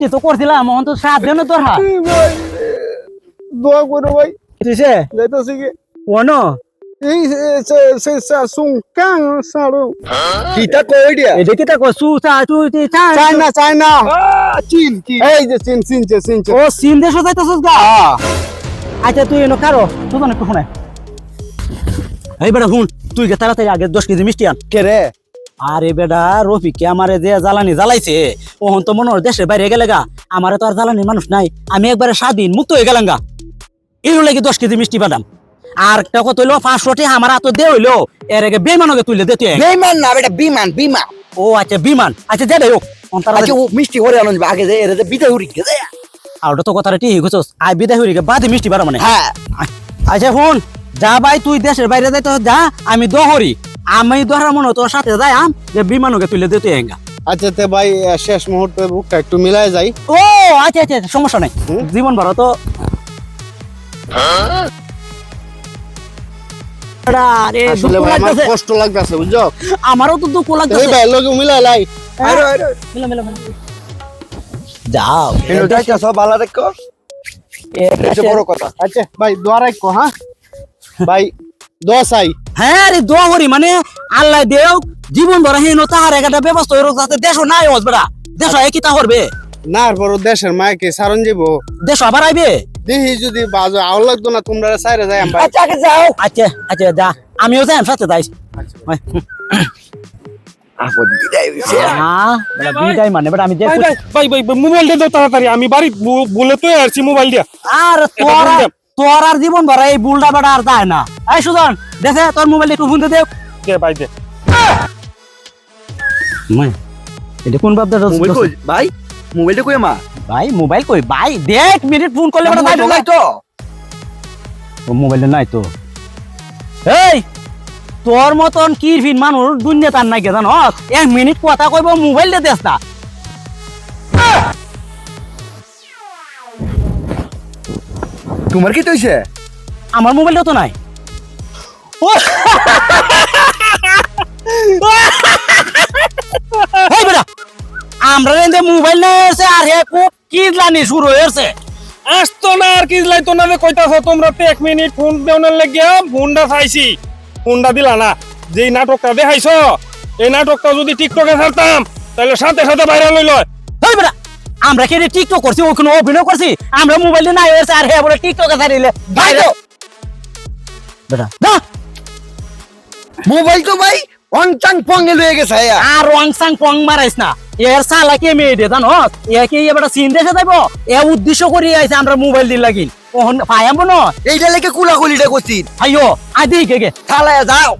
তুই তো করছিলাম? মোহন তো সাত দিন তোর হাত দোয়া করো ভাই। কিসে? যাইতাছি কি? কোন? এই সে সে সে সুং কাং সারু কিতা কই দিয়া এটা কি তা কসু চা তুই তুই চা। China China. চীন কি এই যে চীন চীনছে চীনছে ও সিন দেশ যাইতাছস গা? আচ্ছা তুই এনো কারও? সুজন একটু শুনে। এই বেটা শুন তুই গে তাড়াতাড়ি আগে দশ কেজি মিষ্টি আন। কে রে? আরে বেটা রফিককে আমারে যে জ্বালানি জ্বালাইছে ওহন তো মনে দেশের বাইরে গেলে গা। আমারে তো আর জ্বালানির মানুষ নাই আমি একবারে স্বাধীন মুক্ত হয়ে গেলাম গা। এর লাগি দশ কেজি মিষ্টি বাদাম। আর একটা কত হইল পাঁচশো টি আমার হাতে দে হইল এর আগে বেমানকে তুইলে দে তুই। বেমান না বেটা বিমান বিমান। ও আচ্ছা বিমান। আচ্ছা দে হোক আজকে মিষ্টি করে আনো আগে যে এর বিদায় উড়ি গেছে আর ওটা তো কথাটা ঠিক হইছস আই বিদায় হইরে বাদে মিষ্টি বাড়া মানে হ্যাঁ। আচ্ছা ফোন যা ভাই তুই দেশের বাইরে যাইতে যা আমি দহরি। আমি দহরা মনে হয় তোর সাথে যাই আম যে বিমানকে তুইলে দে তুই হেঙ্গা আচ্ছা তে ভাই শেষ মুহূর্তে বুকটা একটু মিলাই যাই। ও আচ্ছা আচ্ছা আচ্ছা, সমস্যা নাই। জীবন ভর তো। কষ্ট লাগতেছে বুঝছ? আমারও তো দুঃখ এই লাগতেছে। ভাই লগে মিলাই লাই। আরে মিলা। যাও। ভালো দেখো। এটা বড় কথা। আচ্ছা ভাই দোয়া রাখো হ্যাঁ? ভাই দোয়া চাই। হ্যাঁ রে দোয়া করি মানে আল্লাহ দেও জীবন ভরা হেন তাহার একটা ব্যবস্থা হইরো যাতে দেশ নাই হসবেড়া দেশ একই তা করবে? না বড় দেশের মায়কে সারণ যাব দেশ আবার আইবে? দেখি যদি বাজো আও লাগতো না তোমরা সাইরে যাই ভাই আচ্ছা আগে যাও। আচ্ছা আচ্ছা যা। আমিও যাই সাথে যাই। হ্যাঁ মানে বেটা আমি বাড়ি বলে তো আসছি মোবাইল দিয়া। আর। তোর জীবন ভরা এই বুলটা বেটা আর যায় না। এই সুজন দেখে তোর মোবাইল একটু ফোন দে ভাই দে এটা কোন বাপ ভাই মোবাইলটা কই মা ভাই মোবাইল কই? ভাই দেখ মিনিট ফোন করলে ভাই মোবাইল তো। মোবাইল নাই তো। এই তোর মতন কিরফিন মানুষ দুনিয়া তার নাই জানো? এক মিনিট কথা কইব মোবাইল দে দেস না। তোমার কি তৈছে আমার মোবাইলটা তো নাই। ও! আমরা রেন্দে মোবাইল নাই এসে আর হে খুব কিদলানি শুরু হয়েছে। আসতো না আর না কইতাছ তোমরা তো এক মিনিট ফোন দেওয়ার লাগিয়া ফোনটা চাইছি। ফোনটা দিলা না যেই নাটকটা দেখাইছো এই নাটকটা যদি টিকটকে ছাড়তাম তাহলে সাথে সাথে বেটা আমরা কি রে টিকটক করছি ওখানে অভিনয় করছি? আমরা মোবাইলে নাই এসে আর হে বলে টিকটকে ছাড়িলে। তো বেটা দা মোবাইল তো ভাই অনচাং পঙ্গে লয়ে গেছে আর অনচাং পং মারাইস না। এর সালা কে মেয়ে দে জানো? এ কি এবার সিন দেশে যাইব? এ উদ্দেশ্য করি আইছে আমরা মোবাইল দিন লাগিন। ওহন ফায়াম বনো এইটা লেগে কুলাকুলিটা করছি। আইও আই দিই কে গে। থালায় যাও।